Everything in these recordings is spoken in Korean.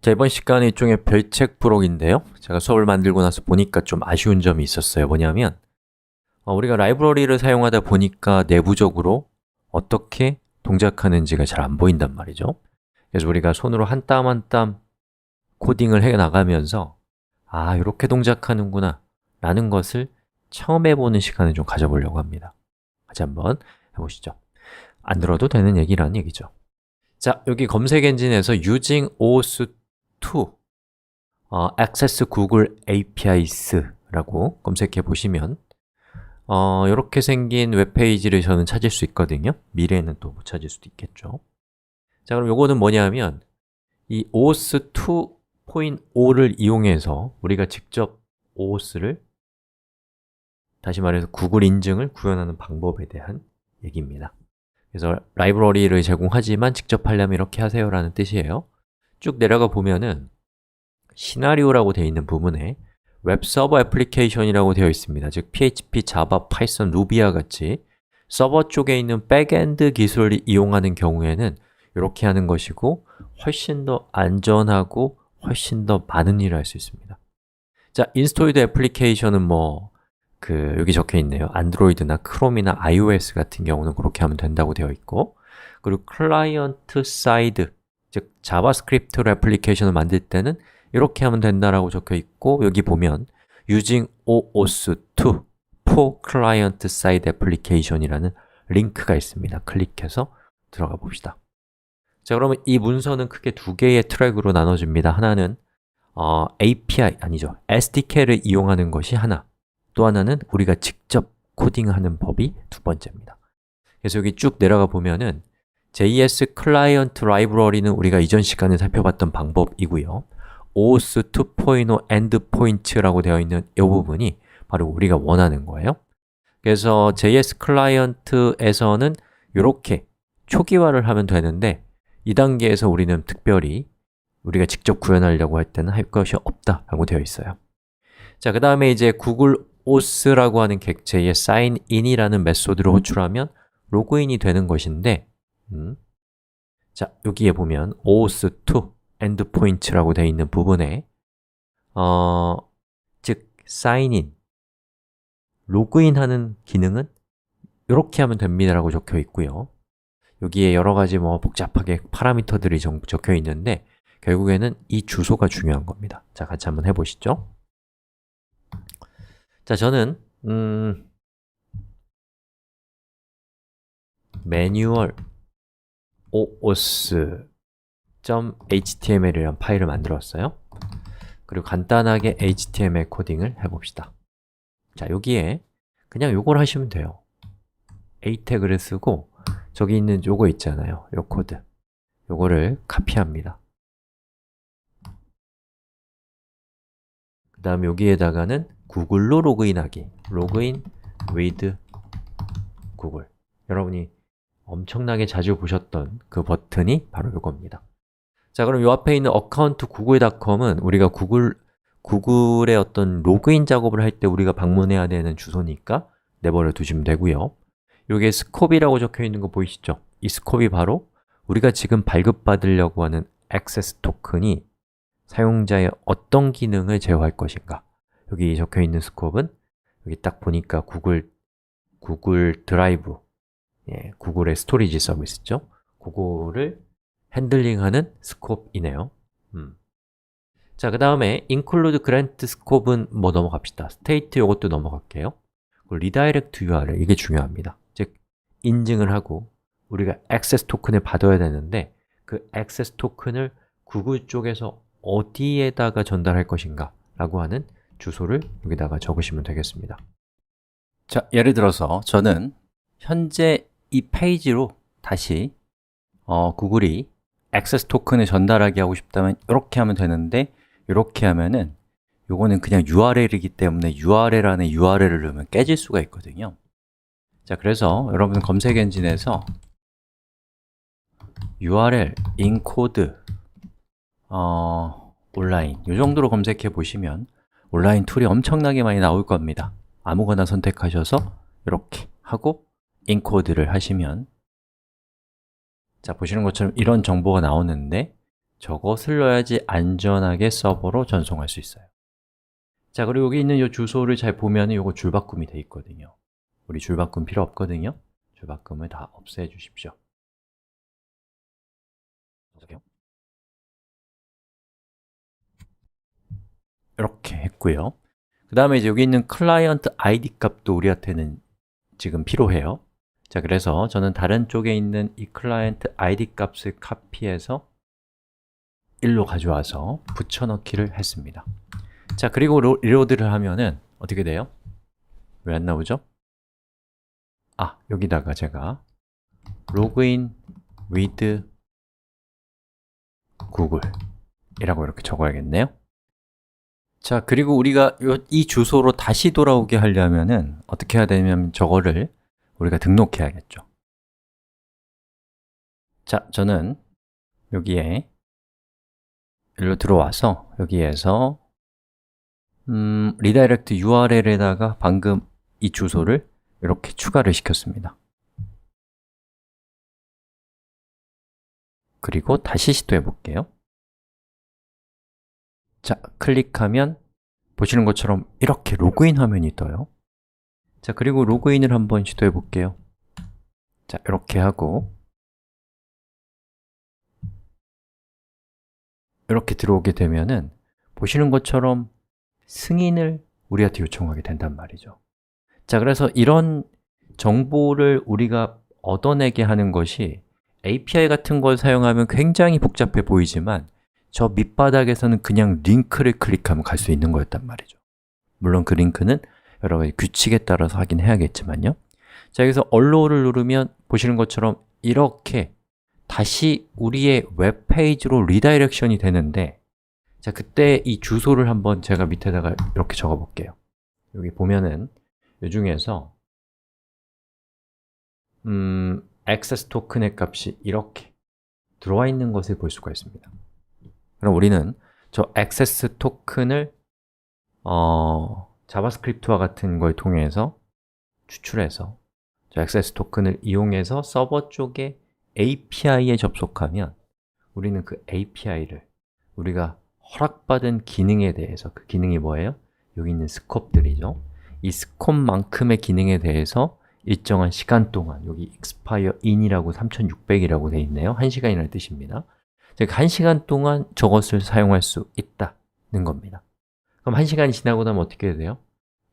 자, 이번 시간은 일종의 별책 부록인데요. 제가 수업을 만들고 나서 보니까 좀 아쉬운 점이 있었어요. 뭐냐면 어, 우리가 라이브러리를 사용하다 보니까 내부적으로 어떻게 동작하는지가 잘 안 보인단 말이죠. 그래서 우리가 손으로 한 땀 한 땀 코딩을 해 나가면서 아, 이렇게 동작하는구나 라는 것을 처음 해보는 시간을 좀 가져보려고 합니다. 같이 한번 해보시죠. 안 들어도 되는 얘기라는 얘기죠. 자, 여기 검색 엔진에서 using OS 2 어, access Google APIs라고 검색해 보시면 어, 이렇게 생긴 웹페이지를 저는 찾을 수 있거든요. 미래에는 또 못 찾을 수도 있겠죠. 자, 그럼 요거는 뭐냐면 이 OS 2.5를 이용해서 우리가 직접 OS를 다시 말해서 구글 인증을 구현하는 방법에 대한 얘기입니다. 그래서 라이브러리를 제공하지만 직접 하려면 이렇게 하세요 라는 뜻이에요 쭉 내려가 보면은 시나리오라고 되어 있는 부분에 웹 서버 애플리케이션이라고 되어 있습니다. 즉 PHP, Java, Python, Ruby와 같이 서버 쪽에 있는 백엔드 기술을 이용하는 경우에는 이렇게 하는 것이고 훨씬 더 안전하고 훨씬 더 많은 일을 할 수 있습니다. 자, 인스톨드 애플리케이션은 뭐 그 여기 적혀 있네요. 안드로이드나 크롬이나 iOS 같은 경우는 그렇게 하면 된다고 되어 있고 그리고 클라이언트 사이드 즉 자바스크립트 애플리케이션을 만들 때는 이렇게 하면 된다라고 적혀 있고 여기 보면 using OOS2 for client side application이라는 링크가 있습니다. 클릭해서 들어가 봅시다. 자 그러면 이 문서는 크게 두 개의 트랙으로 나눠집니다. 하나는 어, API, 아니죠. SDK를 이용하는 것이 하나. 또 하나는 우리가 직접 코딩하는 법이 두 번째입니다. 그래서 여기 쭉 내려가 보면은 JS 클라이언트 라이브러리는 우리가 이전 시간에 살펴봤던 방법이고요. OS 2.0 엔드포인트라고 되어 있는 이 부분이 바로 우리가 원하는 거예요. 그래서 JS 클라이언트에서는 이렇게 초기화를 하면 되는데 이 단계에서 우리는 특별히 우리가 직접 구현하려고 할 때는 할 것이 없다라고 되어 있어요. 자, 그 다음에 이제 구글 OS라고 하는 객체의 sign인이라는 메소드를 호출하면 로그인이 되는 것인데 음. 자, 여기에 보면 OS2 endpoint라고 되어 있는 부분에 어, 즉 sign-in 로그인하는 기능은 이렇게 하면 됩니다 라고 적혀 있고요. 여기에 여러 가지 뭐 복잡하게 파라미터들이 적혀 있는데 결국에는 이 주소가 중요한 겁니다. 자, 같이 한번 해보시죠. 자, 저는 음, 매뉴얼 oos.html이라는 파일을 만들었어요. 그리고 간단하게 HTML 코딩을 해봅시다. 자, 여기에 그냥 요걸 하시면 돼요. A 태그를 쓰고 저기 있는 요거 있잖아요. 요 코드. 요거를 카피합니다. 그 다음 여기에다가는 구글로 로그인하기. 로그인 with 구글. 여러분이 엄청나게 자주 보셨던 그 버튼이 바로 이겁니다. 자 그럼 이 앞에 있는 어카운트 구글.com은 우리가 구글, 구글의 어떤 로그인 작업을 할 때 우리가 방문해야 되는 주소니까 내버려 두시면 되고요. 여기에 스콥이라고 적혀 있는 거 보이시죠? 이 스콥이 바로 우리가 지금 발급받으려고 하는 액세스 토큰이 사용자의 어떤 기능을 제어할 것인가. 여기 적혀 있는 스콥은 여기 딱 보니까 구글 구글 드라이브 예, 구글의 스토리지 서비스죠? 그거를 핸들링하는 스콥이네요. 음. 자, 그 다음에 include grant scope은 뭐 넘어갑시다. state 요것도 넘어갈게요. redirect URL, 이게 중요합니다. 즉, 인증을 하고 우리가 액세스 토큰을 받아야 되는데 그 액세스 토큰을 구글 쪽에서 어디에다가 전달할 것인가 라고 하는 주소를 여기다가 적으시면 되겠습니다. 자, 예를 들어서 저는 현재 이 페이지로 다시 어, 구글이 액세스 토큰을 전달하게 하고 싶다면 이렇게 하면 되는데 이렇게 하면은 요거는 그냥 URL이기 때문에 URL 안에 URL을 넣으면 깨질 수가 있거든요. 자, 그래서 여러분 검색 엔진에서 URL, 인코드, 어, 온라인 이 정도로 검색해 보시면 온라인 툴이 엄청나게 많이 나올 겁니다. 아무거나 선택하셔서 이렇게 하고 인코드를 하시면 자, 보시는 것처럼 이런 정보가 나오는데 저것을 넣어야지 안전하게 서버로 전송할 수 있어요. 자, 그리고 여기 있는 이 주소를 잘 보면 이거 줄바꿈이 돼 있거든요. 우리 줄바꿈 필요 없거든요. 줄바꿈을 다 없애 주십시오. 이렇게 했고요. 그 다음에 여기 있는 클라이언트 ID 값도 우리한테는 지금 필요해요 자, 그래서 저는 다른 쪽에 있는 이 클라이언트 ID 값을 카피해서 1로 가져와서 붙여넣기를 했습니다 자, 그리고 로, 리로드를 하면은 어떻게 돼요? 왜 안 나오죠? 아, 여기다가 제가 login with google 이라고 이렇게 적어야겠네요 자, 그리고 우리가 요- 이 주소로 다시 돌아오게 하려면은 어떻게 해야 되냐면 저거를 우리가 등록해야겠죠. 자, 저는 여기에 일로 들어와서 여기에서 음, 리다이렉트 URL에다가 방금 이 주소를 이렇게 추가를 시켰습니다. 그리고 다시 시도해 볼게요. 자, 클릭하면 보시는 것처럼 이렇게 로그인 화면이 떠요 자, 그리고 로그인을 한번 시도해 볼게요. 자, 이렇게 하고. 이렇게 들어오게 되면은 보시는 것처럼 승인을 우리한테 요청하게 된단 말이죠. 자, 그래서 이런 정보를 우리가 얻어내게 하는 것이 API 같은 걸 사용하면 굉장히 복잡해 보이지만 저 밑바닥에서는 그냥 링크를 클릭하면 갈 수 있는 거였단 말이죠. 물론 그 링크는 여러 가지 규칙에 따라서 하긴 해야겠지만요. 자, 여기서 alllow를 누르면 보시는 것처럼 이렇게 다시 우리의 웹페이지로 리다이렉션이 되는데 자, 그때 이 주소를 한번 제가 밑에다가 이렇게 적어 볼게요. 여기 보면은 이 중에서 음, 액세스 토큰의 값이 이렇게 들어와 있는 것을 볼 수가 있습니다. 그럼 우리는 저 액세스 토큰을 어, 자바스크립트와 같은 걸 통해서 추출해서 저 액세스 토큰을 이용해서 서버 쪽에 API에 접속하면 우리는 그 API를 우리가 허락받은 기능에 대해서 그 기능이 뭐예요? 여기 있는 스콥들이죠. 이 스콥만큼의 기능에 대해서 일정한 시간 동안 여기 expire in이라고 3600이라고 되어 있네요. 1시간이라는 뜻입니다. 즉 1시간 동안 저것을 사용할 수 있다는 겁니다 그럼 1시간이 지나고 나면 어떻게 돼요?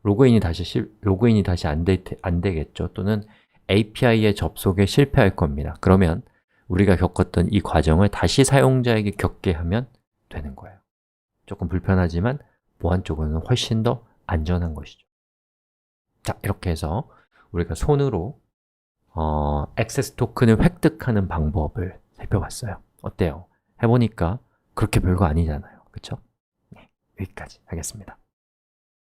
로그인이 다시 실, 로그인이 다시 안, 되, 안 되겠죠 또는 API의 접속에 실패할 겁니다 그러면 우리가 겪었던 이 과정을 다시 사용자에게 겪게 하면 되는 거예요 조금 불편하지만 보안 쪽으로는 훨씬 더 안전한 것이죠 자, 이렇게 해서 우리가 손으로 어, 액세스 토큰을 획득하는 방법을 살펴봤어요 어때요? 해보니까 그렇게 별거 아니잖아요 그쵸? 네, 여기까지 하겠습니다